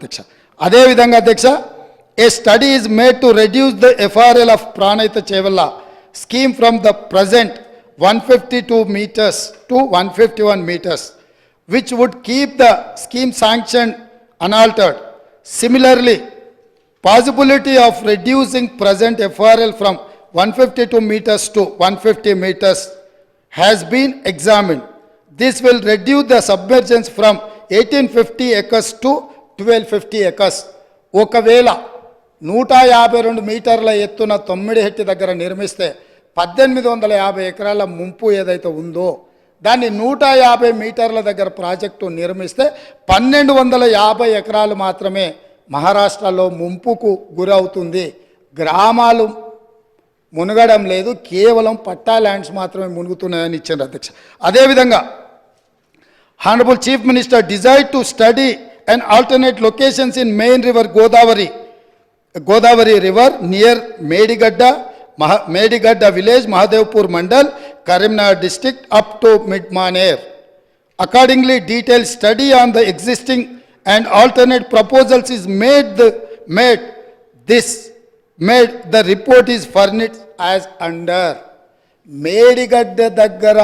అధ్యక్ష అదేవిధంగా అధ్యక్ష a study is made to reduce the FRL of Pranahita Chevella scheme from the present one fifty two metres to one fifty one metres which would keep the scheme sanction unaltered. Similarly, possibility of reducing present FRL from 152 meters to 150 meters has been examined. This will reduce the submergence from 1850 acres to twelve fifty acres. ఒకవేళ నూట యాభై రెండు మీటర్ల ఎత్తున తొమ్మిడి హెట్టి దగ్గర నిర్మిస్తే పద్దెనిమిది వందల యాభై ఎకరాల ముంపు ఏదైతే ఉందో దాన్ని నూట యాభై మీటర్ల దగ్గర ప్రాజెక్టు నిర్మిస్తే పన్నెండు వందల యాభై ఎకరాలు మాత్రమే మహారాష్ట్రలో ముంపుకు గురవుతుంది. గ్రామాలు మునగడం లేదు కేవలం పట్టా ల్యాండ్స్ మాత్రమే మునుగుతున్నాయని ఇచ్చారు అధ్యక్ష. అదేవిధంగా honourable chief minister desire to study and alternate locations in main river Godavari, Godavari River near Medigadda, Maha- Medigadda village, Mahadevpur Mandal, Karimnagar district up to Midmaner. Accordingly, detailed study on the existing and alternate proposals is made, the- made. This made, the report is furnished as under. Medigadda దగ్గర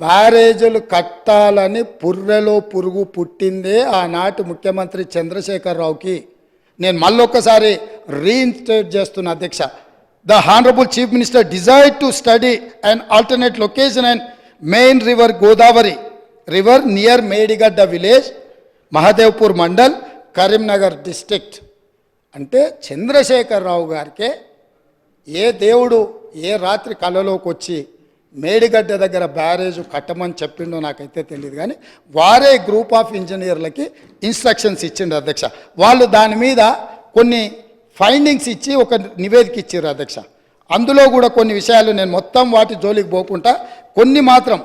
బ్యారేజీలు కట్టాలని పుర్రెలో పురుగు పుట్టిందే ఆనాటి ముఖ్యమంత్రి చంద్రశేఖరరావుకి. నేను మళ్ళొక్కసారి reinstate చేస్తున్న అధ్యక్ష. The honourable chief minister desire to study and alternate location and main river Godavari river near Medigadda village Mahadevpur mandal Karimnagar district అంటే చంద్రశేఖరరావు గారికే ఏ దేవుడు ఏ రాత్రి కళలోకి వచ్చి మేడిగడ్డ దగ్గర బ్యారేజ్ కట్టమని చెప్పిండో నాకైతే తెలియదు కానీ వారే గ్రూప్ ఆఫ్ ఇంజనీర్లకి ఇన్స్ట్రక్షన్స్ ఇచ్చిండు అధ్యక్ష. వాళ్ళు దాని మీద కొన్ని ఫైండింగ్స్ ఇచ్చి ఒక నివేదిక ఇచ్చారు అధ్యక్ష. అందులో కూడా కొన్ని విషయాలు నేను మొత్తం వాటి జోలికి పోకుండా కొన్ని మాత్రం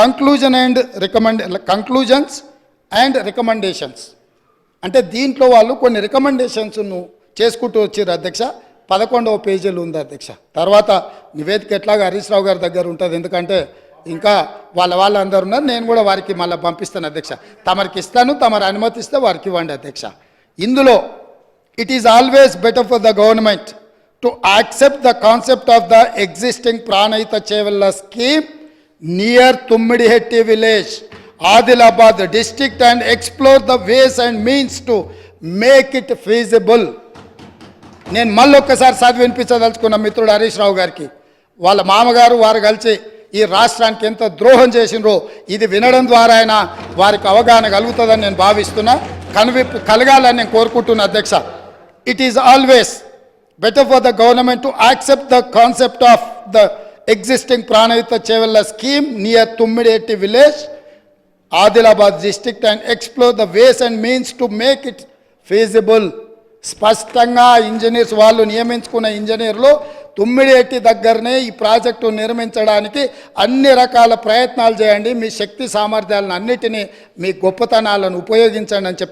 conclusion and recommend conclusions and recommendations అంటే దీంట్లో వాళ్ళు కొన్ని రికమెండేషన్స్ను చేసుకుంటూ వచ్చారు అధ్యక్ష. పదకొండవ పేజీలు ఉంది అధ్యక్ష. తర్వాత నివేదిక ఎట్లాగా హరీష్ రావు గారి దగ్గర ఉంటుంది. ఎందుకంటే ఇంకా వాళ్ళ వాళ్ళందరూ ఉన్నారు. నేను కూడా వారికి మళ్ళీ పంపిస్తాను అధ్యక్ష. తమరికి ఇస్తాను తమరు అనుమతిస్తే వారికి ఇవ్వండి అధ్యక్ష. ఇందులో it is always better for the government to accept the concept of the existing Pranahita Chevella scheme near Tummidihatti village Adilabad district and explore the ways and means to make it feasible నేను మళ్ళొక్కసారి చదివి వినిపించదలుచుకున్న మిత్రుడు హరీష్ రావు గారికి వాళ్ళ మామగారు వారు కలిసి ఈ రాష్ట్రానికి ఎంత ద్రోహం చేసినరో ఇది వినడం ద్వారా అయినా వారికి అవగాహన కలుగుతుందని నేను భావిస్తున్నా. కనువిప్పు కలగాలని నేను కోరుకుంటున్నా అధ్యక్ష. It is always better for the government to accept the concept of the existing Pranahita Chevella scheme near Tummidihatti village Adilabad district and explore the ways and means to make it feasible స్పష్టంగా engineers వాళ్ళు నియమించుకున్న ఇంజనీర్లు తుమ్మిడేటి దగ్గరనే ఈ project నిర్మించడానికి అన్ని రకాల ప్రయత్నాలు చేయండి. మీ శక్తి సామర్థ్యాలను అన్నిటినీ మీ గొప్పతనాలను ఉపయోగించండి అని చెప్పి